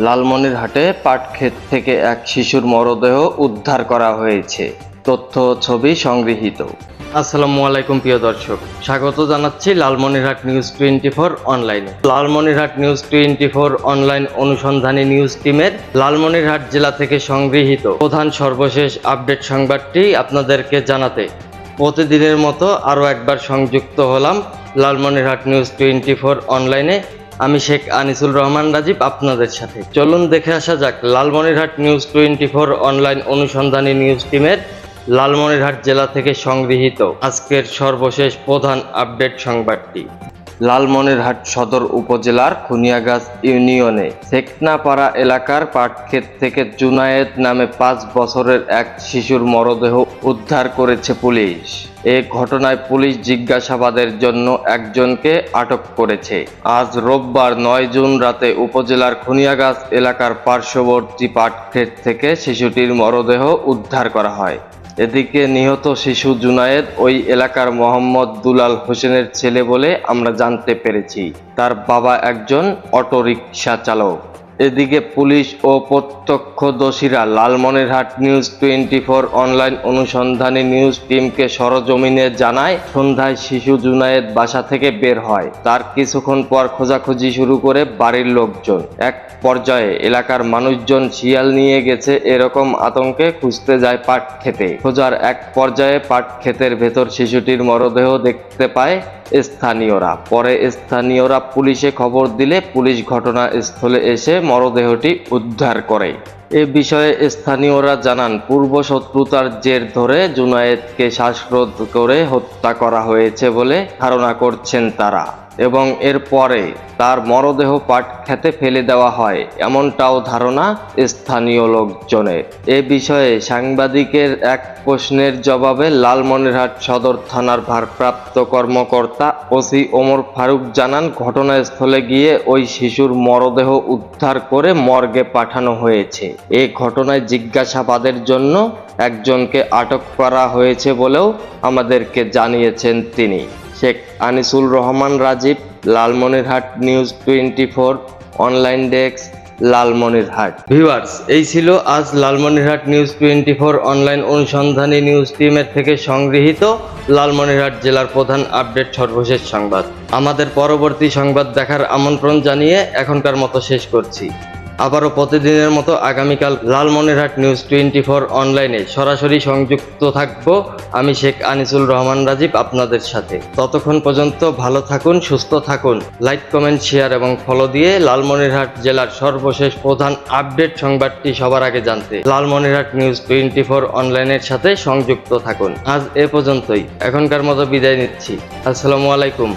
লালমনিরহাটে পাটক্ষেত থেকে এক শিশুর মরদেহ উদ্ধার করা হয়েছে। তথ্য ছবি সংগৃহীত। আসসালামু আলাইকুম প্রিয় দর্শক, স্বাগত জানাচ্ছি লালমনিরহাট নিউজ টোয়েন্টি ফোর অনলাইনে। Lalmonirhat news twenty four online অনুসন্ধানী নিউজ টিমের লালমনিরহাট জেলা থেকে সংগৃহীত প্রধান সর্বশেষ আপডেট সংবাদটি আপনাদেরকে জানাতে প্রতিদিনের মতো আরও একবার সংযুক্ত হলাম লালমনিরহাট নিউজ টোয়েন্টি ফোর অনলাইনে। আমি শেখ আনিসুল রহমান রাজীব আপনাদের সাথে। চলুন দেখে আসা যাক Lalmonirhat news twenty four online অনুসন্ধানী নিউজ টিমের লালমনিরহাট জেলা থেকে সংগৃহীত। আজকের সর্বশেষ প্রধান আপডেট সংবাদটি। লালমনিরহাট সদর উপজেলার খুনিয়াগাছ ইউনিয়নে সেকনাপাড়া এলাকার পাটক্ষেত থেকে জুনায়েদ নামে পাঁচ বছরের এক শিশুর মরদেহ উদ্ধার করেছে পুলিশ। এ ঘটনায় পুলিশ জিজ্ঞাসাবাদের জন্য একজনকে আটক করেছে। আজ রোববার নয় জুন রাতে উপজেলার খুনিয়াগাছ এলাকার পার্শ্ববর্তী পাটক্ষেত থেকে শিশুটির মরদেহ উদ্ধার করা হয়। এদিকে নিহত শিশু জুনায়েদ ওই এলাকার মোহাম্মদ দুলাল হোসেনের ছেলে বলে আমরা জানতে পেরেছি। তার বাবা একজন অটোরিকশা চালক। এদিকে পুলিশ ও প্রত্যক্ষদর্শীরা Lalmonirhat news twenty four online অনুসন্ধানী নিউজ টিমকে সরজমিনে জানায়, সন্ধ্যায় শিশু জুনায়েদ বাসা থেকে বের হয়। তার কিছুক্ষণ পর খোঁজাখুঁজি শুরু করে বাড়ির লোকজন। এক পর্যায়ে এলাকার মানুষজন শিয়াল নিয়ে গেছে এরকম আতঙ্কে খুঁজতে যায় পাট খেতে খোঁজার এক পর্যায়ে পাট ক্ষেতের ভেতর শিশুটির মরদেহ দেখতে পায় স্থানীয়রা। পরে স্থানীয়রা পুলিশে খবর দিলে পুলিশ ঘটনাস্থলে এসে মরদেহটি উদ্ধার করে। এ বিষয়ে স্থানীয়রা জানান, পূর্ব শত্রুতার জের ধরে জুনায়েদকে শ্বাসরোধ করে হত্যা করা হয়েছে বলে ধারণা করছেন তারা। এবং এরপরে তার মরদেহ পাট খেতে ফেলে দেওয়া হয়, এমনটাও ধারণা স্থানীয় লোকজনের। এ বিষয়ে সাংবাদিকের এক প্রশ্নের জবাবে লালমনিরহাট সদর থানার ভারপ্রাপ্ত কর্মকর্তা ওসি ওমর ফারুক জানান, ঘটনাস্থলে গিয়ে ওই শিশুর মরদেহ উদ্ধার করে মর্গে পাঠানো হয়েছে। এ ঘটনায় জিজ্ঞাসাবাদের জন্য একজনকে আটক করা হয়েছে বলেও আমাদেরকে জানিয়েছেন তিনি। Sheikh Anisul Rahman Rajib, Lalmonirhat news twenty four online desk, Lalmonirhat. Viewers, এই ছিল আজ Lalmonirhat news twenty four online অনুসন্ধানী নিউজ টিমের থেকে সংগৃহীত লালমনিরহাট জেলার প্রধান আপডেট সর্বশেষ সংবাদ। আমাদের পরবর্তী সংবাদ দেখার আমন্ত্রণ জানিয়ে এখনকার মতো শেষ করছি। আবারও প্রতিদিনের মতো আগামীকাল লালমনিরহাট নিউজ টোয়েন্টি ফোর অনলাইনে সরাসরি সংযুক্ত থাকব আমি শেখ আনিসুল রহমান রাজীব আপনাদের সাথে। ততক্ষণ পর্যন্ত ভালো থাকুন, সুস্থ থাকুন। লাইক, কমেন্ট, শেয়ার এবং ফলো দিয়ে লালমনিরহাট জেলার সর্বশেষ প্রধান আপডেট সংবাদটি সবার আগে জানতে লালমনিরহাট নিউজ টোয়েন্টি ফোর অনলাইনের সাথে সংযুক্ত থাকুন। আজ এ পর্যন্তই। এখনকার মতো বিদায় নিচ্ছি। আসসালামু আলাইকুম।